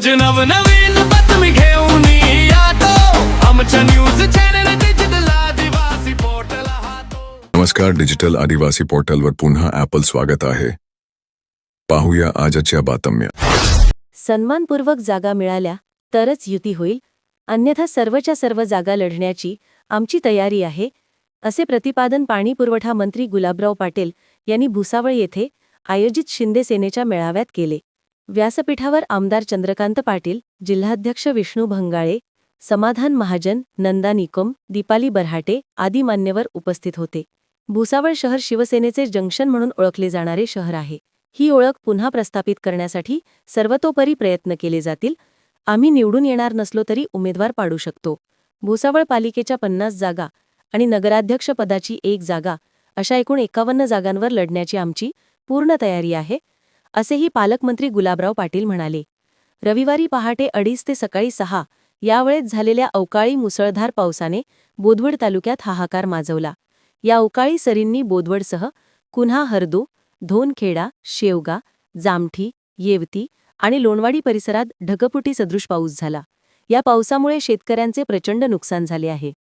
रोज नवनवीन बातमी घेऊन येतो. आमच्या news channel digital Adivasi portal हातो. नमस्कार डिजिटल आदिवासी पोर्टलवर पुन्हा ॲपल स्वागत आहे. पाहूया आजच्या बातम्या. सन्मानपूर्वक जागा मिळाल्या तरच युती होईल. अन्यथा सर्वच्या सर्व जागा लढण्याची आमची तयारी आहे असे प्रतिपादन पाणीपुरवठा मंत्री गुलाबराव पाटील यांनी भुसावळ येथे आयोजित शिंदे सेनेच्या मेळाव्यात केले. व्यासपीठावर आमदार चंद्रकांत पाटील जिल्हाध्यक्ष विष्णू भंगाळे समाधान महाजन नंदा निकम दीपाली बरहाटे आदी मान्यवर उपस्थित होते. भुसावळ शहर शिवसेनेचे जंक्शन म्हणून ओळखले जाणारे शहर आहे. ही ओळख पुन्हा प्रस्थापित करण्यासाठी सर्वतोपरी प्रयत्न केले जातील. आम्ही निवडून येणार नसलो तरी उमेदवार पाडू शकतो. भुसावळ पालिकेच्या पन्नास जागा आणि नगराध्यक्षपदाची एक जागा अशा एकूण एकावन्न जागांवर लढण्याची आमची पूर्ण तयारी आहे. असेही पालकमंत्री गुलाबराव पाटील म्हणाले. रविवारी पहाटे अडीच ते सकाळी सहा यावेळेत झालेल्या अवकाळी मुसळधार पावसाने बोधवड तालुक्यात हाहाकार माजवला. या अवकाळी सरींनी बोधवडसह कुन्हा हरदो धोनखेडा शेवगा जामठी येवती आणि लोणवाडी परिसरात ढगपुटी सदृश पाऊस झाला. या पावसामुळे शेतकऱ्यांचे प्रचंड नुकसान झाले आहे.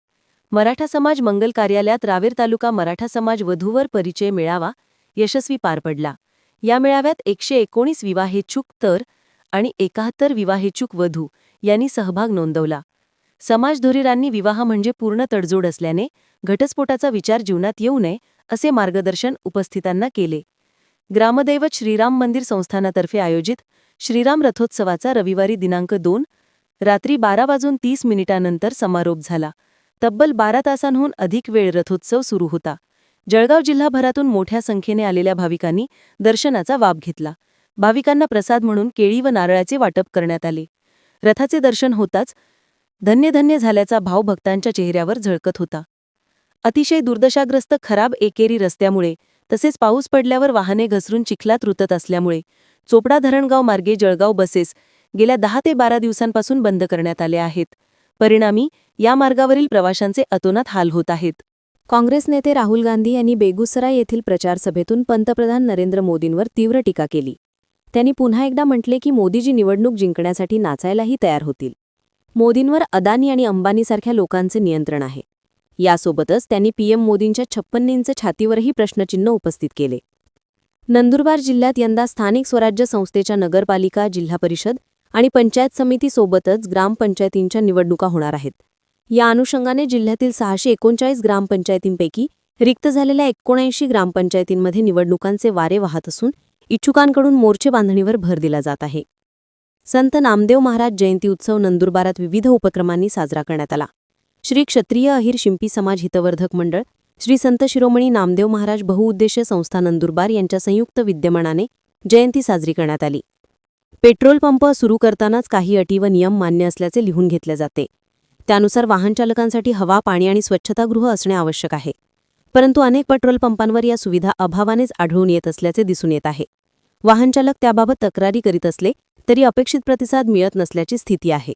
मराठा समाज मंगल कार्यालयात रावेर तालुका मराठा समाज वधूवर परिचय मेळावा यशस्वी पार पडला. या मेळाव्यात एकशे एकोणीस विवाहेच्छुक तर आणि एकाहत्तर विवाहेच्छुक वधू यांनी सहभाग नोंदवला. समाजधुरीरांनी विवाह म्हणजे पूर्ण तडजोड असल्याने घटस्फोटाचा विचार जीवनात येऊ नये असे मार्गदर्शन उपस्थितांना केले. ग्रामदैवत श्रीराम मंदिर संस्थानातर्फे आयोजित श्रीराम रथोत्सवाचा रविवारी दिनांक दोन रात्री बारा वाजून तीस मिनिटांनंतर समारोप झाला. तब्बल बारा तासांहून अधिक वेळ रथोत्सव सुरू होता. जळगाव जिल्हाभरातून मोठ्या संख्येने आलेल्या भाविकांनी दर्शनाचा वाप घेतला. भाविकांना प्रसाद म्हणून केळी व नारळाचे वाटप करण्यात आले. रथाचे दर्शन होताच धन्यधन्य झाल्याचा भाव भक्तांच्या चेहऱ्यावर झळकत होता. अतिशय दुर्दशाग्रस्त खराब एकेरी रस्त्यामुळे तसेच पाऊस पडल्यावर वाहने घसरून चिखलात रुतत असल्यामुळे चोपडा धरणगाव मार्गे जळगाव बसेस गेल्या दहा ते बारा दिवसांपासून बंद करण्यात आल्या आहेत. परिणामी या मार्गावरील प्रवाशांचे अतोनात हाल होत आहेत. काँग्रेस नेते राहुल गांधी यांनी बेगुसराय येथील प्रचारसभेतून पंतप्रधान नरेंद्र मोदींवर तीव्र टीका केली. त्यांनी पुन्हा एकदा म्हटले की मोदीजी निवडणूक जिंकण्यासाठी नाचायलाही तयार होतील. मोदींवर अदानी आणि अंबानीसारख्या लोकांचे नियंत्रण आहे. यासोबतच त्यांनी पीएम मोदींच्या छप्पन्नींचे छातीवरही प्रश्नचिन्ह उपस्थित केले. नंदुरबार जिल्ह्यात यंदा स्थानिक स्वराज्य संस्थेच्या नगरपालिका जिल्हा परिषद आणि पंचायत समितीसोबतच ग्रामपंचायतींच्या निवडणुका होणार आहेत. या अनुषंगाने जिल्ह्यातील सहाशे एकोणचाळीस ग्रामपंचायतींपैकी रिक्त झालेल्या एकोणऐंशी ग्रामपंचायतींमध्ये निवडणुकांचे वारे वाहत असून इच्छुकांकडून मोर्चे बांधणीवर भर दिला जात आहे. संत नामदेव महाराज जयंती उत्सव नंदुरबारात विविध उपक्रमांनी साजरा करण्यात आला. श्री क्षत्रिय अहिर शिंपी समाज हितवर्धक मंडळ श्री संत शिरोमणी नामदेव महाराज बहुउद्देशीय संस्था नंदुरबार यांच्या संयुक्त विद्यमानाने जयंती साजरी करण्यात आली. पेट्रोल पंप सुरू करतानाच काही अटी व नियम मान्य असल्याचे लिहून घेतले जाते. त्यानुसार वाहनचालकांसाठी हवा पाणी आणि स्वच्छतागृह असणे आवश्यक आहे. परंतु अनेक पेट्रोल पंपांवर या सुविधा अभावानेच आढळून येत असल्याचे दिसून येत आहे. वाहनचालक त्याबाबत तक्रारी करीत असले तरी अपेक्षित प्रतिसाद मिळत नसल्याची स्थिती आहे.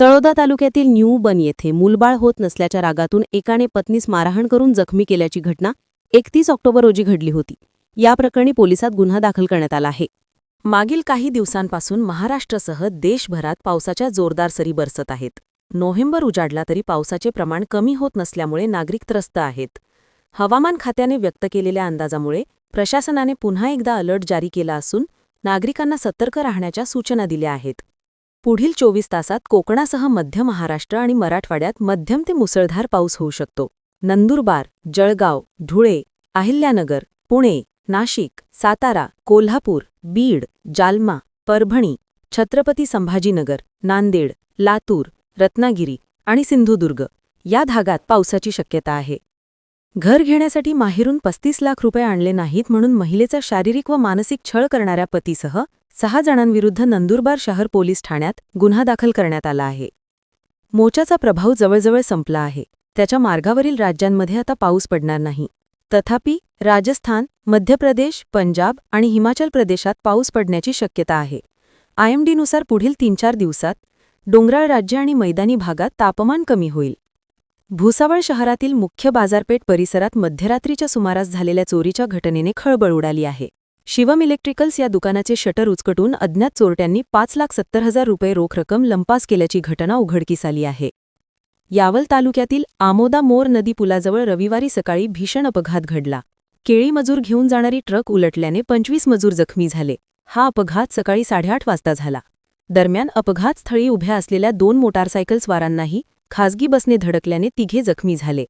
तळोदा तालुक्यातील न्यू बन येथे मूलबाळ होत नसल्याच्या रागातून एकाने पत्नीस मारहाण करून जखमी केल्याची घटना एकतीस ऑक्टोबर रोजी घडली होती. या प्रकरणी पोलिसात गुन्हा दाखल करण्यात आला आहे. मागील काही दिवसांपासून महाराष्ट्रासह देशभरात पावसाच्या जोरदार सरी बरसत आहेत. नोव्हेंबर उजाडला तरी पावसाचे प्रमाण कमी होत नसल्यामुळे नागरिक त्रस्त आहेत. हवामान खात्याने व्यक्त केलेल्या अंदाजामुळे प्रशासनाने पुन्हा एकदा अलर्ट जारी केला असून नागरिकांना सतर्क राहण्याच्या सूचना दिल्या आहेत. पुढील चोवीस तासात कोकणासह मध्य महाराष्ट्र आणि मराठवाड्यात मध्यम ते मुसळधार पाऊस होऊ शकतो. नंदुरबार जळगाव धुळे अहिल्यानगर पुणे नाशिक सातारा कोल्हापूर बीड जालमा परभणी छत्रपती संभाजीनगर नांदेड लातूर रत्नागिरी आणि सिंधुदुर्ग या भागात पावसाची शक्यता आहे. घर घेण्यासाठी माहेरून पस्तीस लाख रुपये आणले नाहीत म्हणून महिलेचा शारीरिक व मानसिक छळ करणाऱ्या पतीसह सहा जणांविरुद्ध नंदुरबार शहर पोलीस ठाण्यात गुन्हा दाखल करण्यात आला आहे. मोचाचा प्रभाव जवळजवळ संपला आहे. त्याच्या मार्गावरील राज्यांमध्ये आता पाऊस पडणार नाही. तथापि राजस्थान मध्य प्रदेश पंजाब आणि हिमाचल प्रदेशात पाऊस पडण्याची शक्यता आहे. आयएमडीनुसार पुढील तीन चार दिवसात डोंगराळ राज्य आणि मैदानी भागात तापमान कमी होईल. भुसावळ शहरातील मुख्य बाजारपेठ परिसरात मध्यरात्रीच्या सुमारास झालेल्या चोरीच्या घटनेने खळबळ उडाली आहे. शिवम इलेक्ट्रिकल्स या दुकानाचे शटर उचकटून अज्ञात चोरट्यांनी पाच लाख सत्तर हजार रुपये रोख रक्कम लंपास केल्याची घटना उघडकीस आली आहे. यावल तालुक्यातील आमोदा मोर नदी पुलाजवळ रविवारी सकाळी भीषण अपघात घडला. केळी मजूर घेऊन जाणारी ट्रक उलटल्याने पंचवीस मजूर जखमी झाले. हा अपघात सकाळी साडेआठ वाजता झाला. दरम्यान अपघातस्थळी उभ्या असलेल्या दोन मोटारसायकल स्वारांनाही खासगी बसने धडकल्याने तिघे जखमी झाले.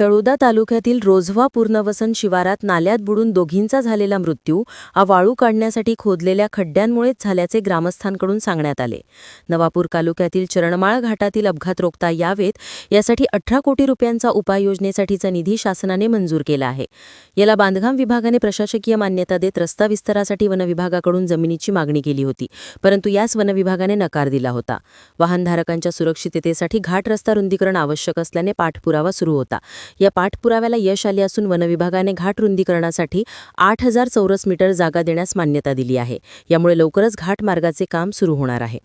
तळोदा तालुक्यातील रोझवा पूर्णवसन शिवारात नाल्यात बुडून दोघींचा झालेला मृत्यू हा वाळू काढण्यासाठी खोदलेल्या खड्ड्यांमुळेच झाल्याचे ग्रामस्थांकडून सांगण्यात आले. नवापूर तालुक्यातील चरणमाळ घाटातील अपघात रोखता यावेत यासाठी अठरा कोटी रुपयांचा उपाययोजनेसाठीचा निधी शासनाने मंजूर केला आहे. याला बांधकाम विभागाने प्रशासकीय मान्यता देत रस्ता विस्तारासाठी वनविभागाकडून जमिनीची मागणी केली होती परंतु यास वनविभागाने नकार दिला होता. वाहनधारकांच्या सुरक्षिततेसाठी घाट रस्ता रुंदीकरण आवश्यक असल्याने पाठपुरावा सुरू होता. या पाठपुराव्याला यश आले असून वनविभागाने घाट रुंदीकरणासाठी आठ हजार चौरस मीटर जागा देण्यास मान्यता दिली आहे. यामुळे लवकरच घाट मार्गाचे काम सुरू होणार आहे.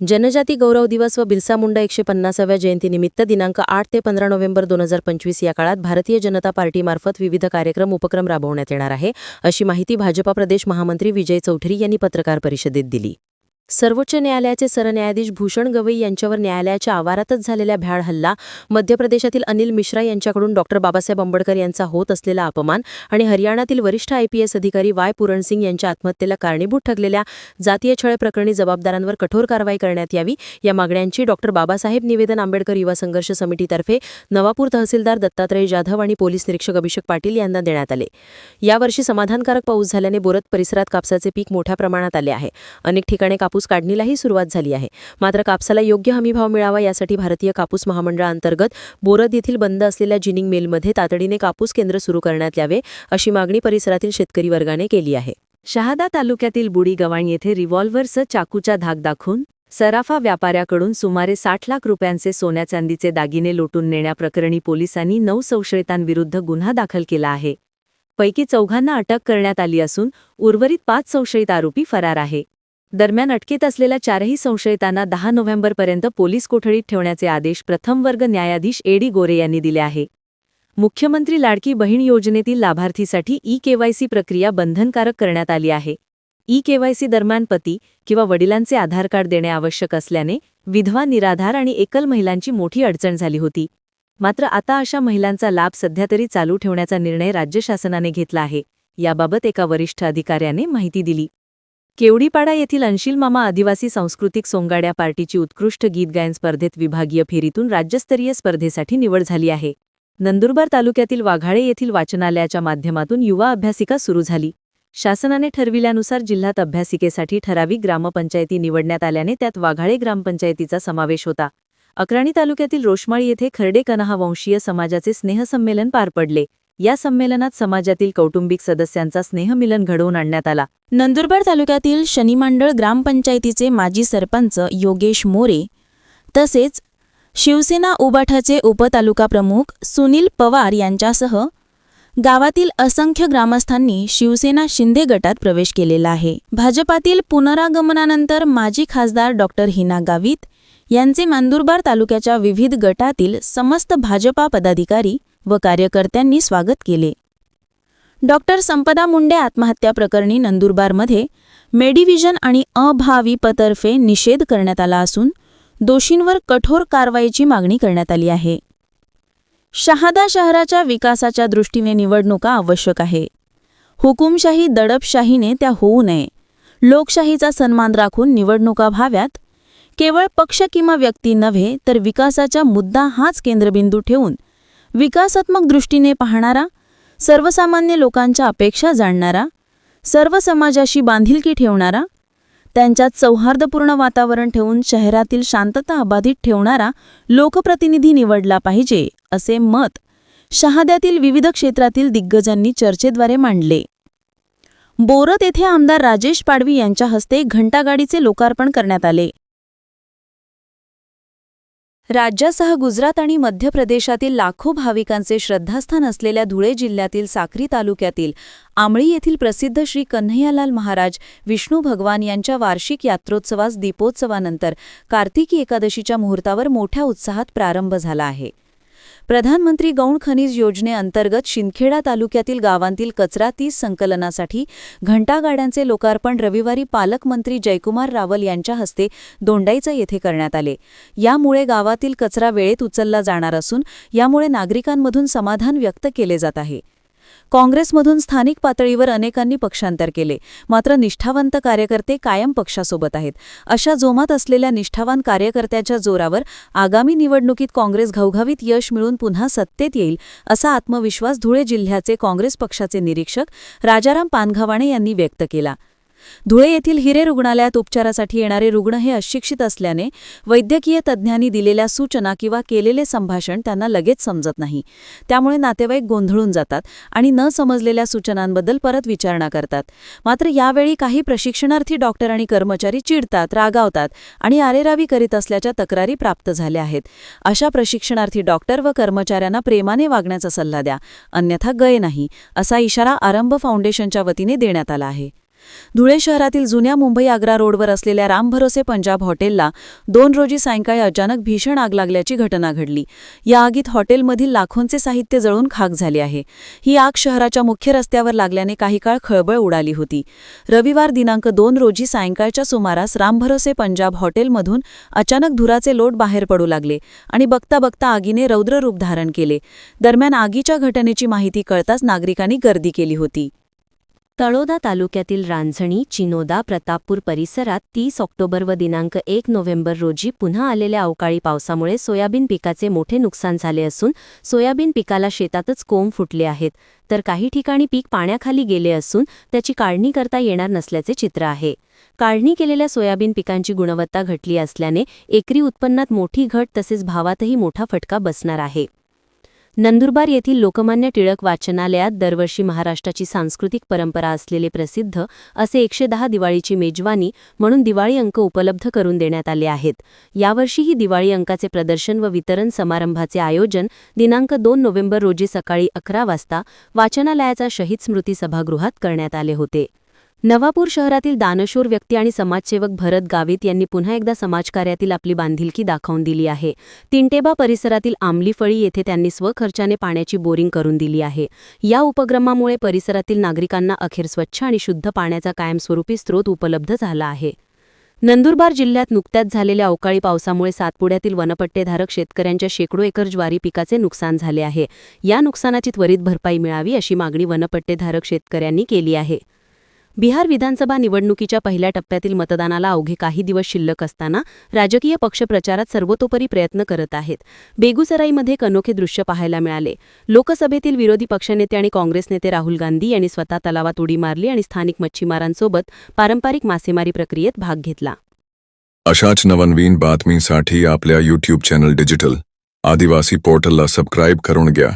जनजाती गौरव दिवस व बिरसा मुंडा एकशे पन्नासाव्या जयंतीनिमित्त दिनांक आठ ते पंधरा नोव्हेंबर दोन हजार पंचवीस या काळात भारतीय जनता पार्टीमार्फत विविध कार्यक्रम उपक्रम राबवण्यात येणार आहे अशी माहिती भाजपा प्रदेश महामंत्री विजय चौधरी यांनी पत्रकार परिषदेत दिली. सर्वोच्च न्यायालयाचे सरन्यायाधीश भूषण गवई यांच्यावर न्यायालयाच्या आवारातच झालेल्या भ्याड हल्ला मध्य प्रदेशातील अनिल मिश्रा यांच्याकडून डॉक्टर बाबासाहेब आंबेडकर यांचा होत असलेला अपमान आणि हरियाणातील वरिष्ठ आयपीएस अधिकारी वाय पुरणसिंग यांच्या आत्महत्येला कारणीभूत ठरलेल्या जातीय छळ प्रकरणी जबाबदारांवर कठोर कारवाई करण्यात यावी या मागण्यांची डॉक्टर बाबासाहेब निवेदन आंबेडकर युवा संघर्ष समितीतर्फे नवापूर तहसीलदार दत्तात्रय जाधव आणि पोलीस निरीक्षक अभिषेक पाटील यांना देण्यात आले. यावर्षी समाधानकारक पाऊस झाल्याने बोरत परिसरात कापसाचे पीक मोठ्या प्रमाणात आले आहे. अनेक ठिकाणी कापूस काढणीलाही सुरुवात झाली आहे. मात्र कापसाला योग्य हमीभाव मिळावा यासाठी भारतीय कापूस महामंडळाअंतर्गत बोरद येथील बंद असलेल्या जिनिंग मिलमध्ये तातडीने कापूस केंद्र सुरू करण्यात यावे अशी मागणी परिसरातील शेतकरी वर्गाने केली आहे. शहादा तालुक्यातील बुडी गव्हाण येथे रिव्हॉल्व्हरसह चाकूचा धाक दाखवून सराफा व्यापाऱ्याकडून सुमारे साठ लाख रुपयांचे सोन्या चांदीचे दागिने लुटून नेण्याप्रकरणी पोलिसांनी नऊ संशयितांविरुद्ध गुन्हा दाखल केला आहे. पैकी चौघांना अटक करण्यात आली असून उर्वरित पाच संशयित आरोपी फरार आहे. दरम्यान अटकेत असलेल्या चारही संशयितांना दहा नोव्हेंबरपर्यंत पोलीस कोठडीत ठेवण्याचे आदेश प्रथम वर्ग न्यायाधीश एडी गोरे यांनी दिले आहे. मुख्यमंत्री लाडकी बहीण योजनेतील लाभार्थीसाठी ई केवायसी प्रक्रिया बंधनकारक करण्यात आली आहे. ई केवायसी दरम्यान पती किंवा वडिलांचे आधार कार्ड देणे आवश्यक असल्याने विधवा निराधार आणि एकल महिलांची मोठी अडचण झाली होती. मात्र आता अशा महिलांचा लाभ सध्या तरी चालू ठेवण्याचा निर्णय राज्य शासनाने घेतला आहे. याबाबत एका वरिष्ठ अधिकाऱ्याने माहिती दिली. केवडीपाडा येथील अंशील मामा आदिवासी सांस्कृतिक सोंगाड्या पार्टीची उत्कृष्ट गीत गायन स्पर्धेत विभागीय फेरीतून राज्यस्तरीय स्पर्धेसाठी निवड झाली आहे. नंदुरबार तालुक्यातील वाघाळे येथील वाचनालयाच्या माध्यमातून युवा अभ्यासिका सुरू झाली. शासनाने ठरविल्यानुसार जिल्ह्यात अभ्यासिकेसाठी ठराविक ग्रामपंचायती निवडण्यात आल्याने त्यात वाघाळे ग्रामपंचायतीचा समावेश होता. अक्राणी तालुक्यातील रोषमाळी येथे खर्डे कनहा वंशीय समाजाचे स्नेहसंमेलन पार पडले. या संमेलनात समाजातील कौटुंबिक सदस्यांचा स्नेहमिलन घडवून आणण्यात आला. नंदुरबार तालुक्यातील शनिमंडळ ग्रामपंचायतीचे माजी सरपंच योगेश मोरे तसेच शिवसेना उबाठाचे उपतालुका प्रमुख सुनील पवार यांच्यासह गावातील असंख्य ग्रामस्थांनी शिवसेना शिंदे गटात प्रवेश केलेला आहे. भाजपातील पुनरागमनानंतर माजी खासदार डॉक्टर हिना गावित यांचे नंदुरबार तालुक्याच्या विविध गटातील समस्त भाजपा पदाधिकारी व कार्यकर्त्यांनी स्वागत केले. डॉक्टर संपदा मुंडे आत्महत्या प्रकरणी नंदुरबारमध्ये मेडिव्हिजन आणि अभाविपतर्फे निषेध करण्यात आला असून दोषींवर कठोर कारवाईची मागणी करण्यात आली आहे. शहादा शहराच्या विकासाच्या दृष्टीने निवडणुका आवश्यक आहे. हुकुमशाही दडपशाहीने त्या होऊ नये. लोकशाहीचा सन्मान राखून निवडणुका व्हाव्यात. केवळ पक्ष किंवा व्यक्ती नव्हे तर विकासाचा मुद्दा हाच केंद्रबिंदू ठेवून विकासात्मक दृष्टीने पाहणारा सर्वसामान्य लोकांच्या अपेक्षा जाणणारा सर्व समाजाशी बांधिलकी ठेवणारा त्यांच्यात सौहार्दपूर्ण वातावरण ठेवून शहरातील शांतता अबाधित ठेवणारा लोकप्रतिनिधी निवडला पाहिजे असे मत शहाद्यातील विविध क्षेत्रातील दिग्गजांनी चर्चेद्वारे मांडले. बोरत येथे आमदार राजेश पाडवी यांच्या हस्ते घंटागाडीचे लोकार्पण करण्यात आले. राज्यासह गुजरात आणि मध्य प्रदेशातील लाखो भाविकांचे श्रद्धास्थान असलेल्या धुळे जिल्ह्यातील साक्री तालुक्यातील आमळी येथील प्रसिद्ध श्री कन्हैयालाल महाराज विष्णू भगवान यांच्या वार्षिक यात्रोत्सवास दीपोत्सवानंतर कार्तिकी एकादशीच्या मुहूर्तावर मोठ्या उत्साहात प्रारंभ झाला आहे. प्रधानमंत्री गौण खनिज योजनेअंतर्गत शिंदखेडा तालुक्यातील गावांतील कचरा तीस संकलनासाठी घंटागाड्यांचे लोकार्पण रविवारी पालकमंत्री जयकुमार रावल यांच्या हस्ते दोंडाईचा येथे करण्यात आले. यामुळे गावातील कचरा वेळेत उचलला जाणार असून यामुळे नागरिकांमधून समाधान व्यक्त केले जात आहे. काँग्रेसमधून स्थानिक पातळीवर अनेकांनी पक्षांतर केले. मात्र निष्ठावंत कार्यकर्ते कायम पक्षासोबत आहेत. अशा जोमात असलेल्या निष्ठावान कार्यकर्त्याच्या जोरावर आगामी निवडणुकीत काँग्रेस घवघवीत यश मिळून पुन्हा सत्तेत येईल असा आत्मविश्वास धुळे जिल्ह्याचे काँग्रेस पक्षाचे निरीक्षक राजाराम पानघवाणे यांनी व्यक्त केला. धुळे येथील हिरे रुग्णालयात उपचारासाठी येणारे रुग्ण हे अशिक्षित असल्याने वैद्यकीय तज्ज्ञांनी दिलेल्या सूचना किंवा केलेले संभाषण त्यांना लगेच समजत नाही. त्यामुळे नातेवाईक गोंधळून जातात आणि न समजलेल्या सूचनांबद्दल परत विचारणा करतात. मात्र यावेळी काही प्रशिक्षणार्थी डॉक्टर आणि कर्मचारी चिडतात रागावतात आणि आरेरावी करीत असल्याच्या तक्रारी प्राप्त झाल्या आहेत. अशा प्रशिक्षणार्थी डॉक्टर व कर्मचाऱ्यांना प्रेमाने वागण्याचा सल्ला द्या. अन्यथा गय नाही असा इशारा आरंभ फाउंडेशनच्या वतीने देण्यात आला आहे. धुळे शहरातील जुन्या मुंबई आग्रा रोडवर असलेल्या रामभरोसे पंजाब हॉटेलला दोन रोजी सायंकाळी अचानक भीषण आग लागल्याची घटना घडली. या आगीत हॉटेलमधील लाखोंचे साहित्य जळून खाक झाले आहे. ही आग शहराच्या मुख्य रस्त्यावर लागल्याने काही काळ खळबळ उडाली होती. रविवार दिनांक दोन रोजी सायंकाळच्या सुमारास रामभरोसे पंजाब हॉटेलमधून अचानक धुराचे लोट बाहेर पडू लागले आणि बघता बघता आगीने रौद्र रूप धारण केले. दरम्यान आगीच्या घटनेची माहिती कळताच नागरिकांनी गर्दी केली होती. तळोदा तालुक्यातील रांझणी चिनोदा प्रतापपूर परिसरात तीस ऑक्टोबर व दिनांक एक नोव्हेंबर रोजी पुन्हा आलेल्या अवकाळी पावसामुळे सोयाबीन पिकाचे मोठे नुकसान झाले असून सोयाबीन पिकाला शेतातच कोंब फुटले आहेत. तर काही ठिकाणी पीक पाण्याखाली गेले असून त्याची काढणी करता येणार नसल्याचे चित्र आहे. काढणी केलेल्या सोयाबीन पिकांची गुणवत्ता घटली असल्याने एकरी उत्पन्नात मोठी घट तसेच भावातही मोठा फटका बसणार आहे. नंदुरबार येथील लोकमान्य टिळक वाचनालयात दरवर्षी महाराष्ट्राची सांस्कृतिक परंपरा असलेले प्रसिद्ध असे एकशे दहा दिवाळीची मेजवानी म्हणून दिवाळी अंक उपलब्ध करून देण्यात आले आहेत. यावर्षीही दिवाळी अंकाचे प्रदर्शन व वितरण समारंभाचे आयोजन दिनांक दोन नोव्हेंबर रोजी सकाळी अकरा वाजता वाचनालयाचा शहीद स्मृती सभागृहात करण्यात आले होते. नवापूर शहरातील दानशूर व्यक्ती आणि समाजसेवक भरत गावित यांनी पुन्हा एकदा समाजकार्यातील आपली बांधिलकी दाखवून दिली आहे. तिंटेबा परिसरातील आंबलीफळी येथे त्यांनी स्वखर्चाने पाण्याची बोरिंग करून दिली आहे. या उपक्रमामुळे परिसरातील नागरिकांना अखेर स्वच्छ आणि शुद्ध पाण्याचा कायमस्वरूपी स्रोत उपलब्ध झाला आहे. नंदुरबार जिल्ह्यात नुकत्याच झालेल्या अवकाळी पावसामुळे सातपुड्यातील वनपट्टेधारक शेतकऱ्यांच्या शेकडो एकर ज्वारी पिकाचे नुकसान झाले आहे. या नुकसानाची त्वरित भरपाई मिळावी अशी मागणी वनपट्टेधारक शेतकऱ्यांनी केली आहे. बिहार विधानसभा निवडणुकीच्या पहिल्या टप्प्यातील मतदानाला अवघे काही दिवस शिल्लक असताना राजकीय पक्ष प्रचारात सर्वतोपरी प्रयत्न करत आहेत. बेगुसराईमध्ये कनोखे अनोखे दृश्य पाहायला मिळाले. लोकसभेतील विरोधी पक्षनेते आणि काँग्रेस नेते राहुल गांधी यांनी स्वतः तलावात उडी मारली आणि स्थानिक मच्छीमारांसोबत पारंपरिक मासेमारी प्रक्रियेत भाग घेतला. अशाच नवनवीन बातमीसाठी आपल्या यूट्यूब चॅनल डिजिटल आदिवासी पोर्टलला सबस्क्राईब करून घ्या.